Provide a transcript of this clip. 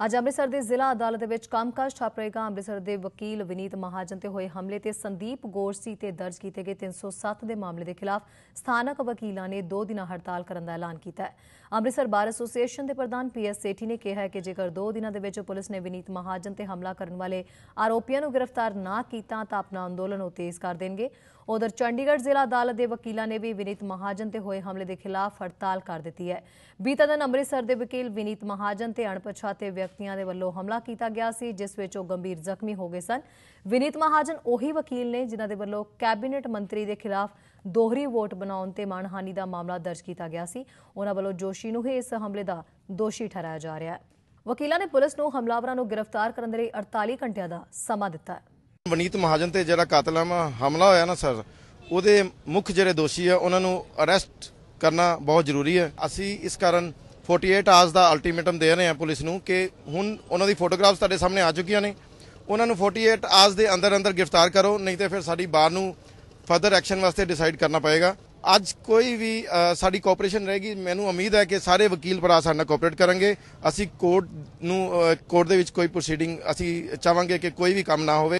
ਅੱਜ ਅੰਮ੍ਰਿਤਸਰ ਦੀ ਜ਼ਿਲ੍ਹਾ ਅਦਾਲਤ ਦੇ ਵਿੱਚ ਕੰਮਕਾਜ ਠੱਪ ਰਹੇਗਾ ਅੰਮ੍ਰਿਤਸਰ ਦੇ ਵਕੀਲ ਵਿਨੀਤ ਮਹਾਜਨ ਤੇ ਹੋਏ ਹਮਲੇ ਤੇ ਸੰਦੀਪ ਗੋਰਸੀ ਤੇ ਦਰਜ ਕੀਤੇ ਗਏ 307 ਦੇ ਮਾਮਲੇ ਦੇ ਖਿਲਾਫ ਸਥਾਨਕ ਵਕੀਲਾਂ ਨੇ ਦੋ ਦਿਨਾਂ ਹੜਤਾਲ ਕਰਨ ਦਾ ਐਲਾਨ ਕੀਤਾ ਹੈ ਅੰਮ੍ਰਿਤਸਰ ਬਾਰ ਐਸੋਸੀਏਸ਼ਨ ਦੇ ਪ੍ਰਧਾਨ ਪੀਐਸ ਸੇਠੀ ਨੇ ਕਿਹਾ ਹੈ ਕਿ ਜੇਕਰ ਦੋ ਦਿਨਾਂ ਦੇ ਵਿੱਚ ਪੁਲਿਸ ਨੇ ਵਿਨੀਤ ਮਹਾਜਨ ਤੇ ਹਮਲਾ ਕਰਨ ਵਾਲੇ ਆਰੋਪੀਆਂ ਨੂੰ ਗ੍ਰਿਫਤਾਰ ਨਾ ਕੀਤਾ ਤਾਂ ਆਪਣਾ ਅੰਦੋਲਨ ਉਹ ਤੇਜ਼ ਕਰ ਦੇਣਗੇ ਉਧਰ ਚੰਡੀਗੜ੍ਹ ਜ਼ਿਲ੍ਹਾ ਅਦਾਲਤ ਦੇ ਵਕੀਲਾਂ ਨੇ ਵੀ ਵਿਨੀਤ ਮਹਾਜਨ ਤੇ ਹੋਏ ਹਮਲੇ ਦੇ ਖਿਲਾਫ ਹੜਤਾਲ ਕਰ ਦਿੱਤੀ ਹੈ ਬੀਤੇ ਦਿਨ ਅੰਮ੍ਰਿਤਸਰ ਦੇ ਵਕੀਲ ਵਿਨੀਤ ਮਹਾਜਨ ਤੇ ਅਣਪਛਾਤੇ ਵਿਅਕਤੀਆਂ ਦੇ ਵੱਲੋਂ ਹਮਲਾ ਕੀਤਾ ਗਿਆ ਸੀ, ਜਿਸ ਵਿੱਚ ਉਹ ਗੰਭੀਰ ਜ਼ਖਮੀ ਹੋ ਗਏ ਸਨ। ਵਿਨੀਤ ਮਹਾਜਨ ਉਹੀ ਵਕੀਲ ਨੇ, ਜਿਨ੍ਹਾਂ ਦੇ ਵੱਲੋਂ ਕੈਬਨਿਟ ਮੰਤਰੀ ਦੇ ਖਿਲਾਫ ਦੋਹਰੀ ਵੋਟ ਬਣਾਉਣ ਤੇ ਮਾਨਹਾਨੀ ਦਾ ਮਾਮਲਾ ਦਰਜ ਕੀਤਾ ਗਿਆ ਸੀ। ਉਹਨਾਂ ਵੱਲੋਂ ਜੋਸ਼ੀ ਨੂੰ ਹੀ ਇਸ ਹਮਲੇ ਦਾ ਦੋਸ਼ੀ ਠਹਿਰਾਇਆ ਜਾ ਰਿਹਾ ਹੈ। ਵਕੀਲਾਂ ਨੇ ਪੁਲਿਸ ਨੂੰ ਹਮਲਾਵਰਾਂ ਨੂੰ ਗ੍ਰਿਫਤਾਰ ਕਰਨ ਦੇ ਲਈ 48 ਘੰਟਿਆਂ ਦਾ ਸਮਾਂ ਦਿੱਤਾ ਹੈ। ਵਨੀਤ ਮਹਾਜਨ ਤੇ ਜਿਹੜਾ ਕਾਤਲਾਮਾ ਹਮਲਾ ਹੋਇਆ ਨਾ ਸਰ, ਉਹਦੇ ਮੁੱਖ ਜਿਹੜੇ ਦੋਸ਼ੀ ਆ, ਉਹਨਾਂ ਨੂੰ ਅਰੈਸਟ ਕਰਨਾ ਬਹੁਤ ਜ਼ਰੂਰੀ ਹੈ। ਅਸੀਂ ਇਸ ਕਾਰਨ 48 ਆਵਰਸ ਦਾ ਅਲਟੀਮੇਟਮ ਦੇ ਰਹੇ ਹਾਂ ਪੁਲਿਸ ਨੂੰ ਕਿ ਹੁਣ ਉਹਨਾਂ ਦੀ ਫੋਟੋਗ੍ਰਾਫਸ ਤੁਹਾਡੇ ਸਾਹਮਣੇ ਆ ਚੁੱਕੀਆਂ ਨੇ। ਉਹਨਾਂ ਨੂੰ 48 ਆਵਰਸ ਦੇ ਅੰਦਰ ਅੰਦਰ ਗ੍ਰਿਫਤਾਰ ਕਰੋ, ਨਹੀਂ ਤੇ ਫਿਰ ਸਾਡੀ ਬਾਰ ਨੂੰ ਫਰਦਰ ਐਕਸ਼ਨ ਵਾਸਤੇ ਡਿਸਾਈਡ ਕਰਨਾ ਪਏਗਾ। ਅੱਜ ਕੋਈ ਵੀ ਸਾਡੀ ਕੋਆਪਰੇਸ਼ਨ ਰਹੇਗੀ। ਮੈਨੂੰ ਉਮੀਦ ਹੈ ਕਿ ਸਾਰੇ ਵਕੀਲ ਭਰਾ ਸਾਡੇ ਨਾਲ ਕੋਆਪਰੇਟ ਕਰਨਗੇ। ਅਸੀਂ ਕੋਰਟ ਨੂੰ ਕੋਰਟ ਦੇ ਵਿੱਚ ਕੋਈ ਪ੍ਰੋਸੀਡਿੰਗ ਅਸੀਂ ਚਾਹਾਂਗੇ ਕਿ ਕੋਈ ਵੀ ਕੰਮ ਨਾ ਹੋਵੇ।